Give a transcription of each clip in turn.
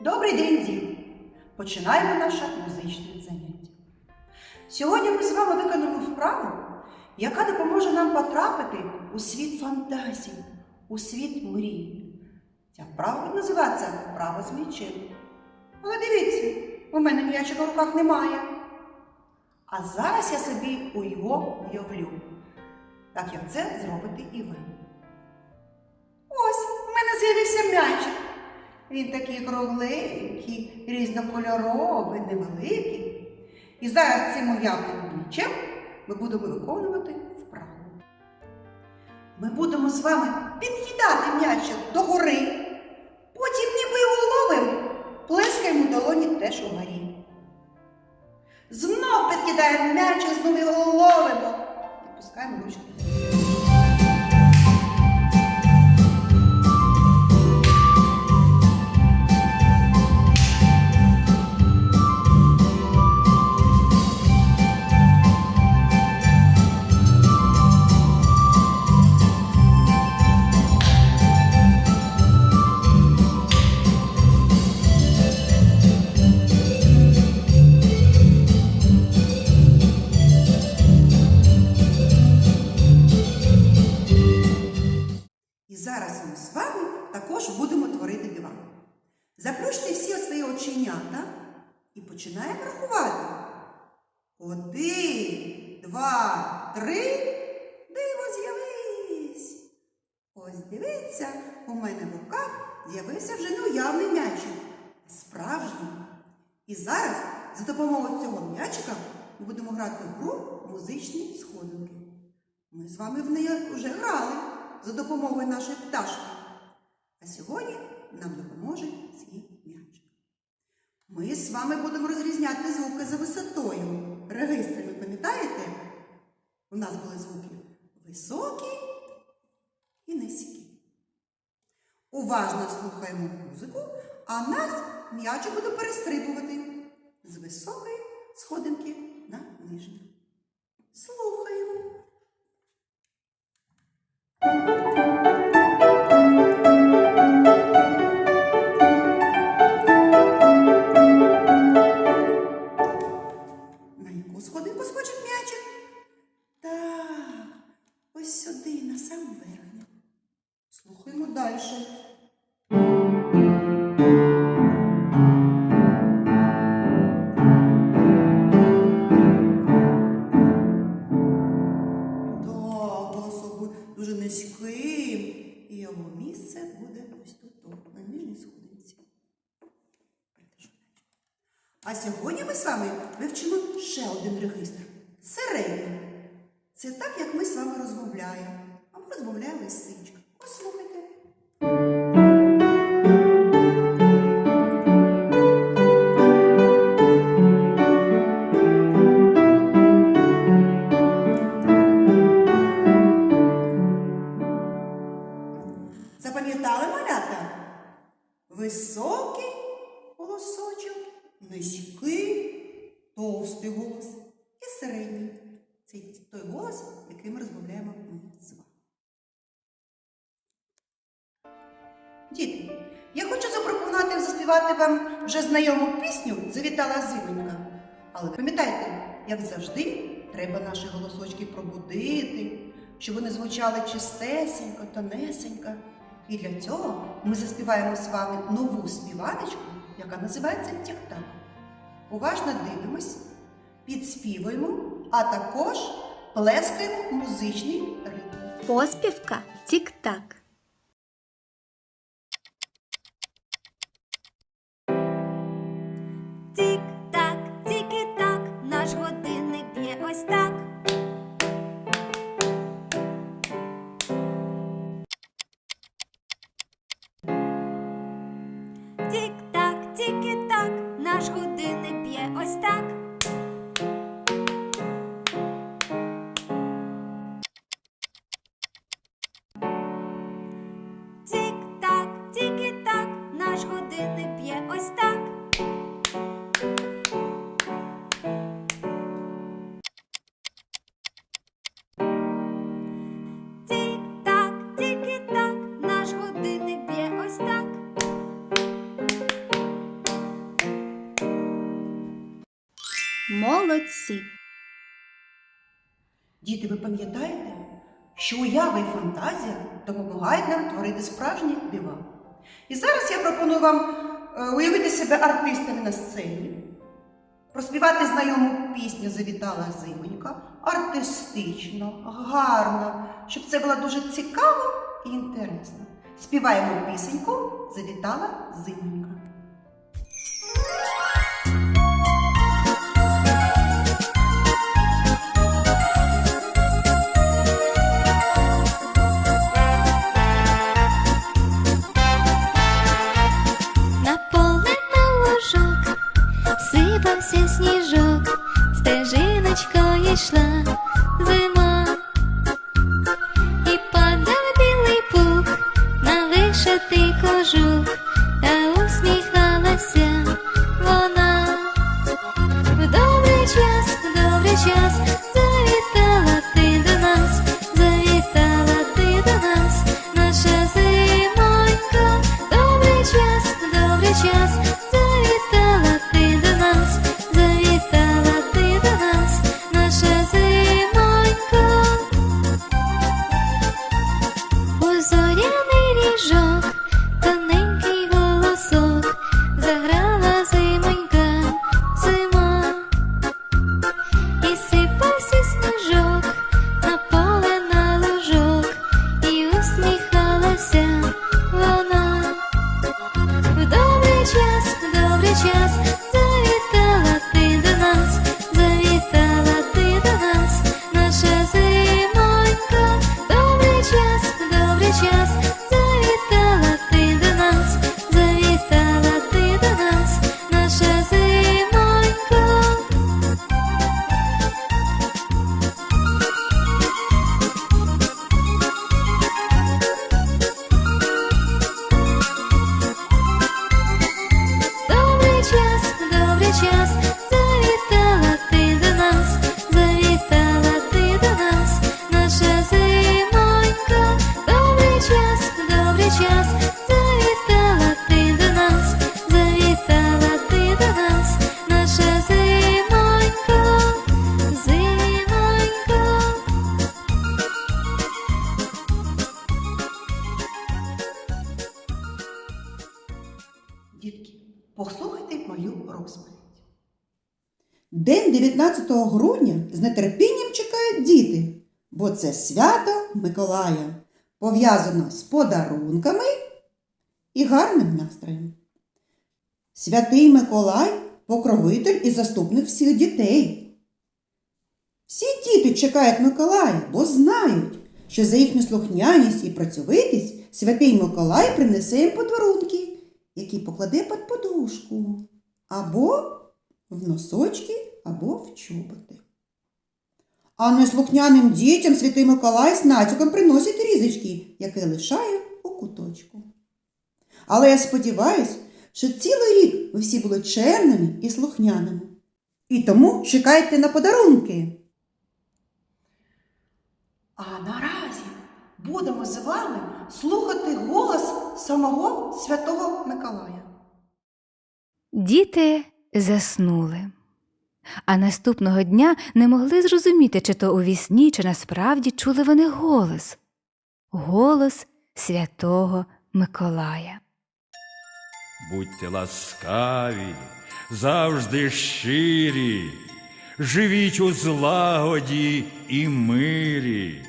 Добрий день, діти! Починаємо наше музичне заняття. Сьогодні ми з вами виконаємо вправу, яка допоможе нам потрапити у світ фантазій, у світ мрій. Ця вправа буде називатися вправа з м'ячем. Але дивіться, у мене м'ячика в руках немає. А зараз я собі у його уявлю, так як це зробите і ви. Ось, в мене з'явився м'ячик. Він такий кругленький, різнокольоровий, невеликий. І зараз цим уявленим м'ячем ми будемо виконувати вправу. Ми будемо з вами підкидати м'ячик догори, потім ніби його ловимо, плескаємо долоні теж угорі. Знов підкидаємо м'ячик, знов його ловимо. Відпускаємо ручки. Один, два, три. Диво з'явись. Ось дивіться, у мене в руках з'явився вже неуявний м'ячик, справжній. І зараз за допомогою цього м'ячика ми будемо грати в гру музичні сходинки. Ми з вами в неї вже грали за допомогою нашої пташки. А сьогодні нам допоможе цей м'ячик. Ми з вами будемо розрізняти звуки за висотою. Регистри, ви пам'ятаєте? У нас були звуки високі і низькі. Уважно слухаємо музику, а нас м'ячик буде перестрибувати з високої сходинки на нижню. Слухаємо. Ось на саму верхню. Слухаємо далі. Заспівати вам вже знайому пісню Завітала зименька. Але пам'ятайте, як завжди, треба наші голосочки пробудити, щоб вони звучали чистесенько, тонесенько. І для цього ми заспіваємо з вами нову співаночку, яка називається Тік-так. Уважно дивимось, підспівуємо, а також плескаємо музичний ритм. Поспівка тік-так. Тік-так, тільки-так, наш годинник молодці. Діти, ви пам'ятаєте, що уява і фантазія допомагають нам творити справжні дива. І зараз я пропоную вам е, уявити себе артистами на сцені, проспівати знайому пісню Завітала зимонька артистично, гарно, щоб це було дуже цікаво і інтересно. Співаємо пісеньку Завітала зимонька. 可是19 грудня з нетерпінням чекають діти, бо це свято Миколая, пов'язано з подарунками і гарним настроєм. Святий Миколай покровитель і заступник всіх дітей. Всі діти чекають Миколая, бо знають, що за їхню слухняність і працьовитість святий Миколай принесе їм подарунки, які покладе під подушку, або в носочки, або в чоботи. А неслухняним дітям святий Миколай з натяком приносить різочки, які лишає у куточку. Але я сподіваюся, що цілий рік ви всі були чемними і слухняними. І тому чекайте на подарунки. А наразі будемо з вами слухати голос самого святого Миколая. Діти заснули. А наступного дня не могли зрозуміти, чи то у вісні, чи насправді чули вони голос голос святого Миколая. Будьте ласкаві, завжди щирі, живіть у злагоді і мирі,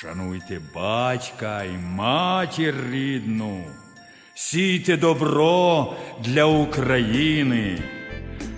шануйте батька і матір рідну, сійте добро для України.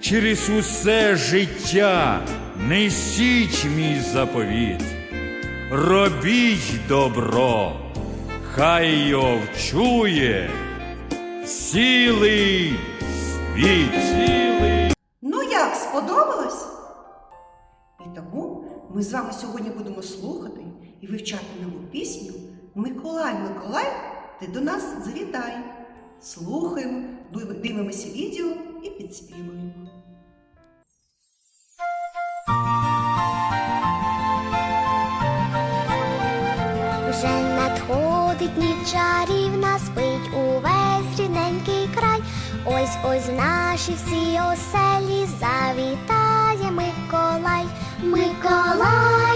Через усе життя несіть мій заповіт. Робіть добро, хай його вчує цілий світ. Ну як, сподобалось? І тому ми з вами сьогодні будемо слухати і вивчати нову пісню Миколай, Миколай, ти до нас завітай. Слухаємо, дивимося відео і підспівуємо. Вже надходить ніч чарівна, спить увесь рідненький край. Ось ось наші всі оселі завітає Миколай, Миколай,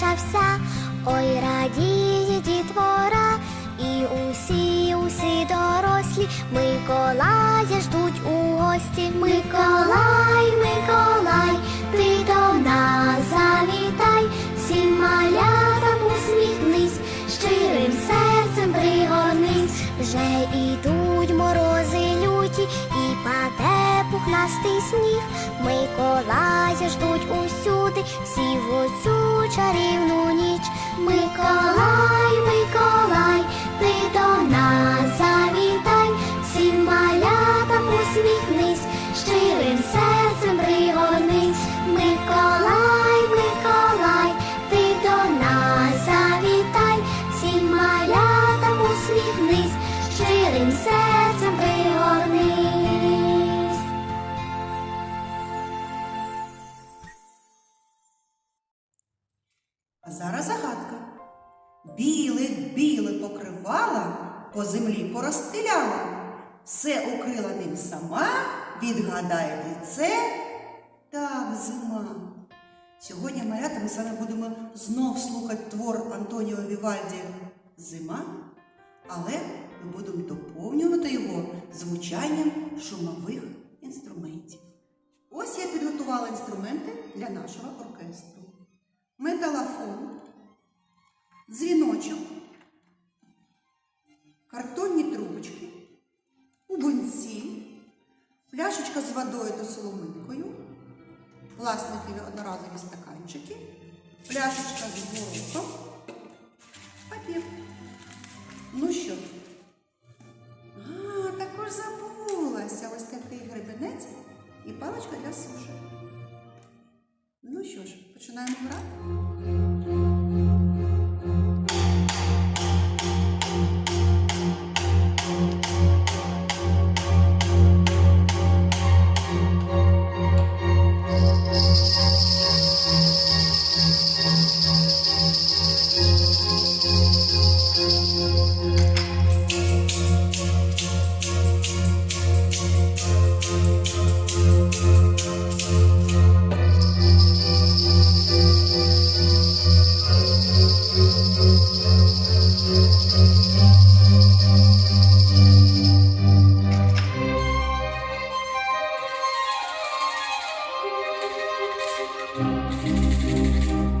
малеча вся, ой радіє дітвора, і усі, усі дорослі. Миколая ждуть у гості. Миколай, Миколай, ти до нас завітай, всім малятам усміхнись, щирим серцем пригорнись, вже ідуть морози люті, і паде пухнастий сніг. Миколая ждуть усюди, всі в оцю чарівну ніч. Миколай, по землі порозстеляла. Все укрила ним сама, відгадайте це так зима. Сьогодні, малята, ми з вами будемо знов слухати твор Антоніо Вівальді Зима, але ми будемо доповнювати його звучанням шумових інструментів. Ось я підготувала інструменти для нашого оркестру металофон, дзвіночок, картонні трубочки, бунці, пляшечка з водою та соломинкою, пластикові одноразові стаканчики, пляшечка з горохом, папір. Ну що? А, також забулася ось такий гребенець і паличка для суші. Ну що ж, починаємо грати. Música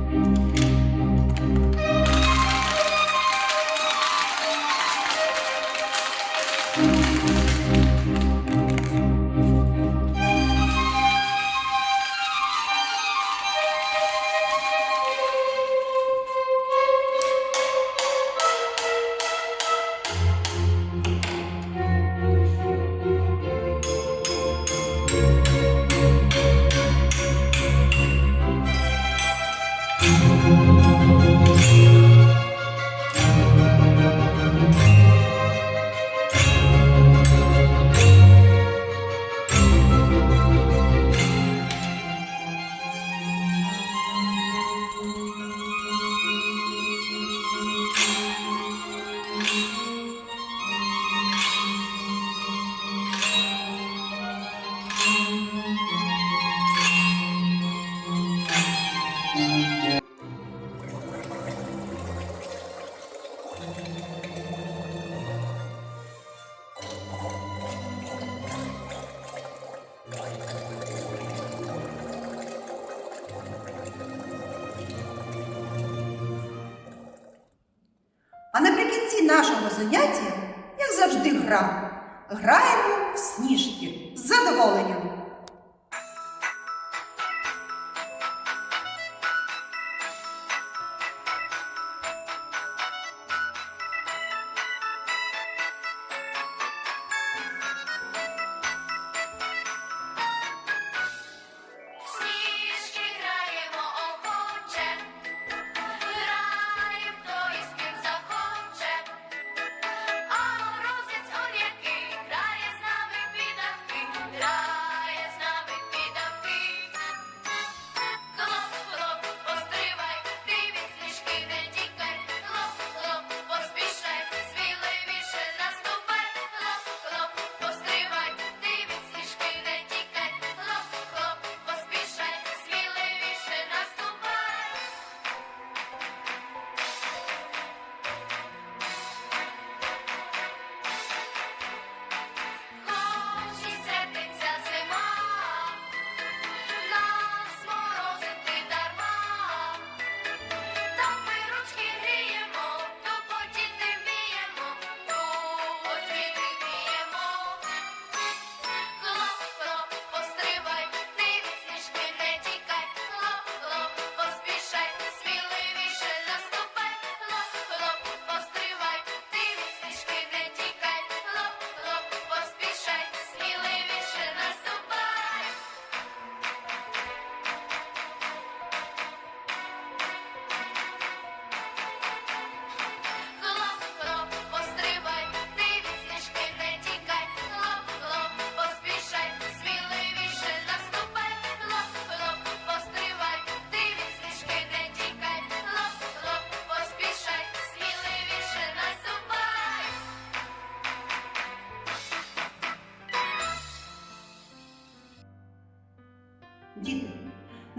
нашого заняття, як завжди, гра. Граємо в сніжки з задоволенням.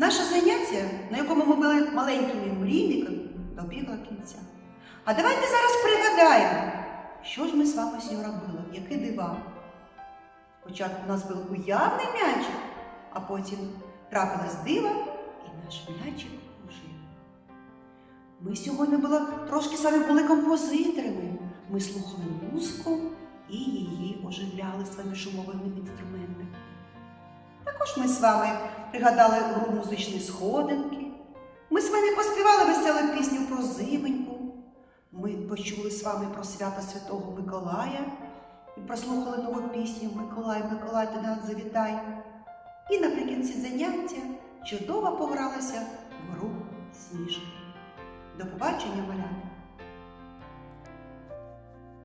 Наше заняття, на якому ми були маленькими мрійниками, добігло кінця. А давайте зараз пригадаємо, що ж ми з вами сьогодні робили, які дива. Спочатку у нас був уявний м'ячик, а потім трапилось диво, і наш м'ячик ожив. Ми сьогодні були, трошки самі були композиторами. Ми слухали музику і її оживляли своїми шумовими інструментами. Також ми з вами пригадали гру музичні сходинки. Ми з вами поспівали веселу пісню про зименьку. Ми почули з вами про свято Святого Миколая і прослухали нову пісню Миколай, Миколай, ти нас завітай. І наприкінці заняття чудово погралися в гру сніжки. До побачення, малята!